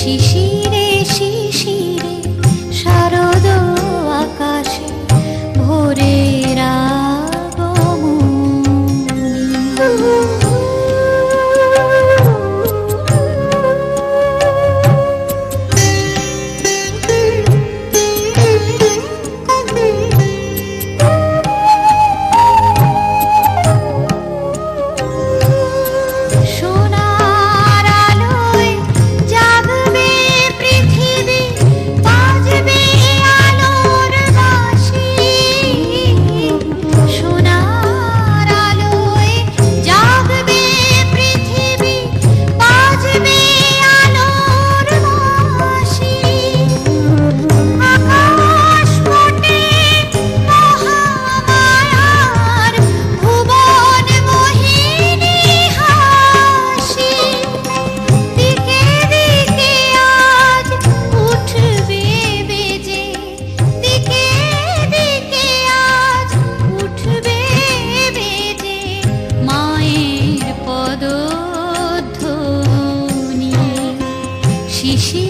শিশিরে শিশিরে কিসে